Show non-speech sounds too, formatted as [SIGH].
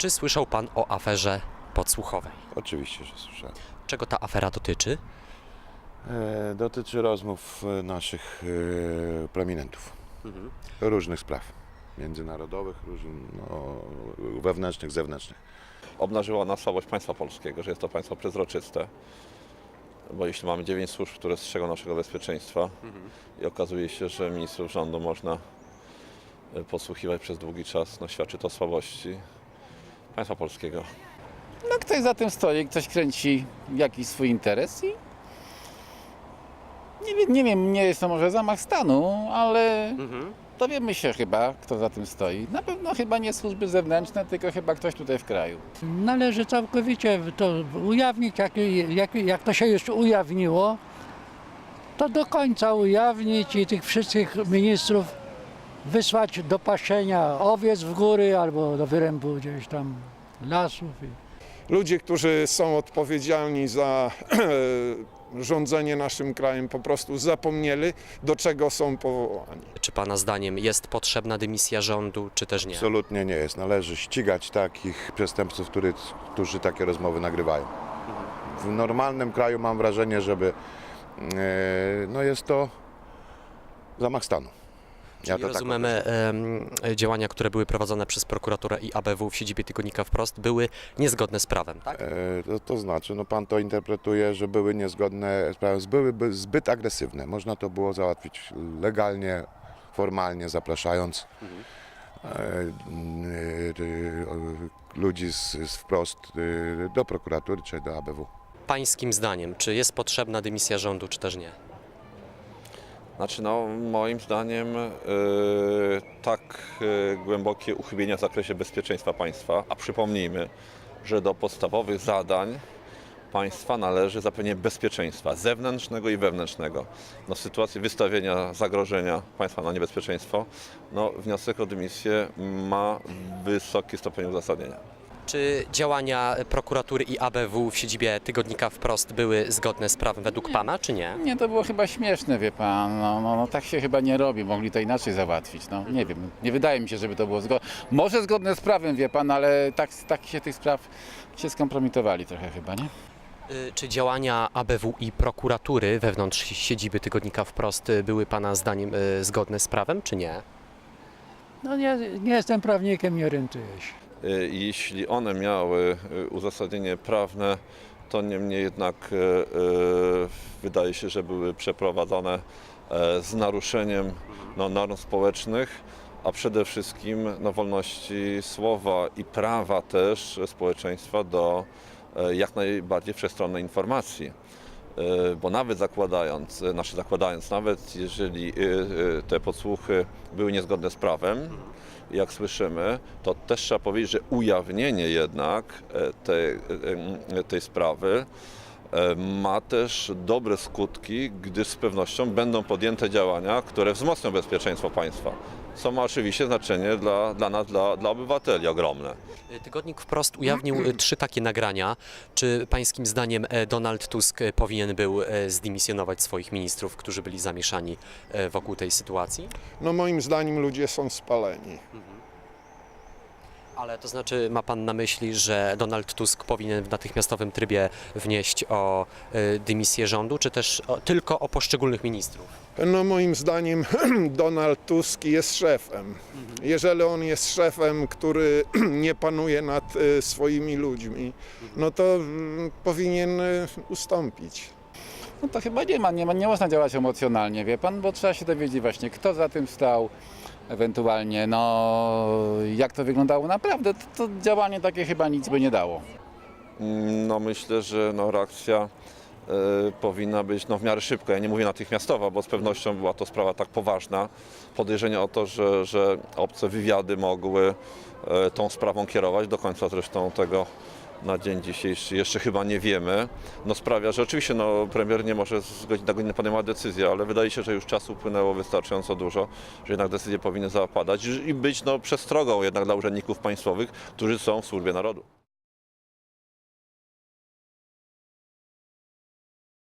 Czy słyszał pan o aferze podsłuchowej? Oczywiście, że słyszałem. Czego ta afera dotyczy? E, dotyczy rozmów e, naszych e, prominentów. Różnych spraw. Międzynarodowych, różnych, no, wewnętrznych, zewnętrznych. obnażyła na słabość państwa polskiego, że jest to państwo przezroczyste. Bo jeśli mamy dziewięć służb, które strzegą naszego bezpieczeństwa i okazuje się, że ministrów rządu można y, podsłuchiwać przez długi czas, no świadczy to o słabości państwa polskiego. No ktoś za tym stoi, ktoś kręci jakiś swój interes i nie, wiem- nie wiem, nie jest to może zamach stanu, ale dowiemy się chyba, kto za tym stoi. Na pewno chyba nie służby zewnętrzne, tylko chyba ktoś tutaj w kraju. Należy całkowicie to ujawnić, jak, jak, jak to się już ujawniło, to do końca ujawnić i tych wszystkich ministrów wysłać do pasienia owiec w góry albo do wyrębu gdzieś tam lasów. Ludzie, którzy są odpowiedzialni za [CLEARS THROAT] rządzenie naszym krajem, po prostu zapomnieli, do czego są powołani. Czy pana zdaniem jest potrzebna dymisja rządu, czy też nie? Absolutnie nie jest. Należy ścigać takich przestępców, który, którzy takie rozmowy nagrywają. W normalnym kraju mam wrażenie, żeby e, no jest to zamach stanu. Czyli tak rozumiemy, em, działania, które były prowadzone przez prokuraturę i ABW w siedzibie Tygodnika Wprost były niezgodne z prawem, tak? E, To, to znaczy, no pan to interpretuje, że były niezgodne z prawem, byłyby zbyt agresywne. Można to było załatwić legalnie, formalnie, zapraszając e, n- e, ludzi z, z wprost e, do prokuratury czy do ABW. Pańskim zdaniem, czy jest potrzebna dymisja rządu, czy też nie? Znaczy, no, moim zdaniem y, tak y, głębokie uchybienia w zakresie bezpieczeństwa państwa, a przypomnijmy, że do podstawowych zadań państwa należy zapewnienie bezpieczeństwa zewnętrznego i wewnętrznego. No, w sytuacji wystawienia zagrożenia państwa na niebezpieczeństwo, no, wniosek o dymisję ma wysoki stopień uzasadnienia. Czy działania prokuratury i ABW w siedzibie Tygodnika Wprost były zgodne z prawem według pana, czy nie? Nie, to było chyba śmieszne, wie pan. No, no, no tak się chyba nie robi, mogli to inaczej załatwić. No, nie wiem, nie wydaje mi się, żeby to było zgodne. Może zgodne z prawem, wie pan, ale tak, tak się tych spraw się skompromitowali trochę chyba, nie? Y, Czy działania ABW i prokuratury wewnątrz siedziby Tygodnika Wprost y, były pana zdaniem y, zgodne z prawem, czy nie? No nie, nie jestem prawnikiem, nie orientuję się. Y, Jeśli one miały y, uzasadnienie prawne, to niemniej jednak y, wydaje się, że były przeprowadzone e, z naruszeniem no, norm społecznych, a przede wszystkim no, wolności słowa i prawa też społeczeństwa do e, jak najbardziej wszechstronnej informacji. E, Bo nawet zakładając, e, znaczy zakładając, nawet jeżeli e, te podsłuchy były niezgodne z prawem, jak słyszymy, to też trzeba powiedzieć, że ujawnienie jednak tej, tej sprawy ma też dobre skutki, gdyż z pewnością będą podjęte działania, które wzmocnią bezpieczeństwo państwa. Co ma oczywiście znaczenie dla, dla nas, dla, dla obywateli ogromne. Tygodnik Wprost ujawnił y, trzy takie nagrania. Czy pańskim zdaniem e, Donald Tusk e, powinien był e, zdymisjonować swoich ministrów, którzy byli zamieszani e, wokół tej sytuacji? No moim zdaniem ludzie są spaleni. Ale to znaczy ma pan na myśli, że Donald Tusk powinien w natychmiastowym trybie wnieść o e, dymisję rządu, czy też o, tylko o poszczególnych ministrów? No moim zdaniem [CLEARS THROAT] Donald Tusk jest szefem. Jeżeli on jest szefem, który [CLEARS THROAT] nie panuje nad e, swoimi ludźmi, no to mm, powinien e, ustąpić. No to chyba nie ma, nie ma, nie można działać emocjonalnie, wie pan, bo trzeba się dowiedzieć właśnie, kto za tym stał, ewentualnie, no, jak to wyglądało naprawdę, to, to działanie takie chyba nic by nie dało. Mm, No myślę, że no, reakcja e, powinna być no, w miarę szybka. Ja nie mówię natychmiastowa, bo z pewnością była to sprawa tak poważna. Podejrzenie o to, że, że obce wywiady mogły e, tą sprawą kierować, do końca zresztą tego na dzień dzisiejszy jeszcze chyba nie wiemy, no sprawia, że oczywiście no, premier nie może z godziny na godzinę podejmować decyzję, ale wydaje się, że już czasu upłynęło wystarczająco dużo, że jednak decyzje powinny zapadać i być no, przestrogą jednak dla urzędników państwowych, którzy są w służbie narodu.